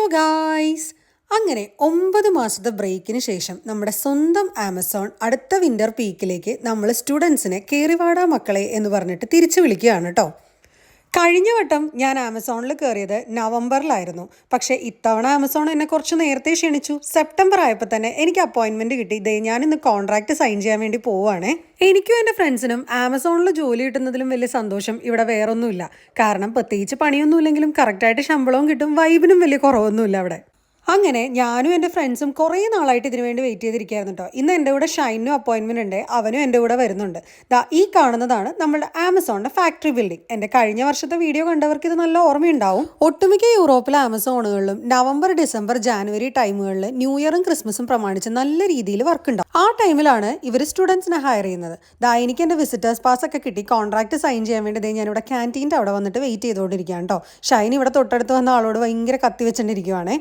Hello guys. അങ്ങനെ ഒമ്പത് മാസത്തെ ബ്രേക്കിന് ശേഷം നമ്മുടെ സ്വന്തം ആമസോൺ അടുത്ത വിന്റർ പീക്കിലേക്ക് നമ്മൾ സ്റ്റുഡൻസിനെ കേറിവാടാ മക്കളെ എന്ന് പറഞ്ഞിട്ട് തിരിച്ചു വിളിക്കുകയാണ് കേട്ടോ കഴിഞ്ഞ വട്ടം ഞാൻ ആമസോണിൽ കയറിയത് നവംബറിലായിരുന്നു. പക്ഷേ ഇത്തവണ ആമസോൺ എന്നെ കുറച്ച് നേരത്തെ ക്ഷണിച്ചു. സെപ്റ്റംബർ ആയപ്പോൾ തന്നെ എനിക്ക് അപ്പോയിൻമെന്റ് കിട്ടി. ഇതേ ഞാൻ ഇന്ന് കോൺട്രാക്ട് സൈൻ ചെയ്യാൻ വേണ്ടി പോവുകയാണേ എനിക്കും എന്റെ ഫ്രണ്ട്സിനും ആമസോണിൽ ജോലി കിട്ടുന്നതിലും വലിയ സന്തോഷം ഇവിടെ വേറൊന്നുമില്ല. കാരണം പ്രത്യേകിച്ച് പണിയൊന്നുമില്ലെങ്കിലും കറക്റ്റായിട്ട് ശമ്പളവും കിട്ടും വൈബിനും വലിയ കുറവൊന്നുമില്ല അവിടെ. അങ്ങനെ ഞാനും എന്റെ ഫ്രണ്ട്സും കുറേ നാളായിട്ട് ഇതിനു വേണ്ടി വെയിറ്റ് ചെയ്തിരിക്കുകയായിരുന്നു കേട്ടോ ഇന്ന് എന്റെ കൂടെ ഷൈനും അപ്പോയിൻമെന്റ് ഉണ്ട്. അവനും എന്റെ കൂടെ വരുന്നുണ്ട്. ദാ ഈ കാണുന്നതാണ് നമ്മുടെ ആമസോണിന്റെ ഫാക്ടറി ബിൽഡിംഗ് എന്റെ കഴിഞ്ഞ വർഷത്തെ വീഡിയോ കണ്ടവർക്ക് ഇത് നല്ല ഓർമ്മയുണ്ടാവും. ഒട്ടുമിക്ക യൂറോപ്പിലെ ആമസോണുകളിലും നവംബർ ഡിസംബർ ജാനുവരി ടൈമുകളിൽ ന്യൂ ഇയറും ക്രിസ്മസും പ്രമാണിച്ച് നല്ല രീതിയിൽ വർക്ക് ഉണ്ടാവും. ആ ടൈമിലാണ് ഇവർ സ്റ്റുഡൻസിനെ ഹയർ ചെയ്യുന്നത്. ദാ എനിക്ക് എന്റെ വിസിറ്റേഴ്സ് പാസ് ഒക്കെ കിട്ടി. കോൺട്രാക്ട് സൈൻ ചെയ്യാൻ വേണ്ടി ഞാനിവിടെ ക്യാന്റീന്റെ അവിടെ വന്നിട്ട് വെയിറ്റ് ചെയ്തുകൊണ്ടിരിക്കുകയാണ് കേട്ടോ ഷൈൻ ഇവിടെ തൊട്ടടുത്ത് വന്ന ആളോട് ഭയങ്കര കത്തി വെച്ചിട്ടിരിക്കുവാണേ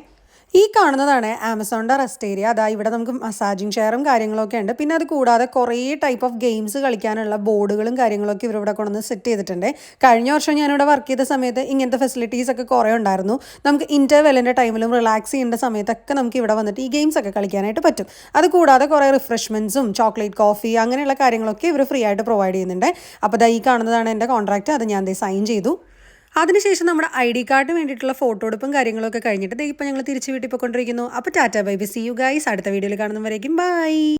ഈ കാണുന്നതാണ് ആമസോണിന്റെ റെസ്റ്റ് ഏരിയ അതാ ഇവിടെ നമുക്ക് മസാജിങ് ചെയറും കാര്യങ്ങളൊക്കെ ഉണ്ട്. പിന്നെ അത് കൂടാതെ കുറേ ടൈപ്പ് ഓഫ് ഗെയിംസ് കളിക്കാനുള്ള ബോർഡുകളും കാര്യങ്ങളൊക്കെ ഇവരിവിടെ കൊണ്ടുവന്ന് സെറ്റ് ചെയ്തിട്ടുണ്ട്. കഴിഞ്ഞ വർഷം ഞാനിവിടെ വർക്ക് ചെയ്ത സമയത്ത് ഇങ്ങനത്തെ ഫെസിലിറ്റീസ് ഒക്കെ കുറേ ഉണ്ടായിരുന്നു. നമുക്ക് ഇന്റർവെല്ലിന്റെ ടൈമിലും റിലാക്സ് ചെയ്യേണ്ട സമയത്തൊക്കെ നമുക്ക് ഇവിടെ വന്നിട്ട് ഈ ഗെയിംസ് ഒക്കെ കളിക്കാനായിട്ട് പറ്റും. അത് കൂടാതെ കുറേ റിഫ്രഷ്മെന്റ്സും ചോക്ലേറ്റ് കോഫി അങ്ങനെയുള്ള കാര്യങ്ങളൊക്കെ ഇവർ ഫ്രീ ആയിട്ട് പ്രൊവൈഡ് ചെയ്യുന്നുണ്ട്. അപ്പോൾ ഈ കാണുന്നതാണ് എന്റെ കോൺട്രാക്റ്റ് അത് ഞാൻ സൈൻ ചെയ്തു. അതിനുശേഷം നമ്മുടെ ഐ ഡി കാർഡിന് വേണ്ടിയിട്ടുള്ള ഫോട്ടോ എടുപ്പും കാര്യങ്ങളൊക്കെ കഴിഞ്ഞിട്ട് ഇപ്പം ഞങ്ങൾ തിരിച്ച് വീട്ടിൽ പോയിക്കൊണ്ടിരിക്കുന്നു. അപ്പോൾ tata bye bye see you guys അടുത്ത വീഡിയോയിൽ കാണുന്നവരേക്കും ബൈ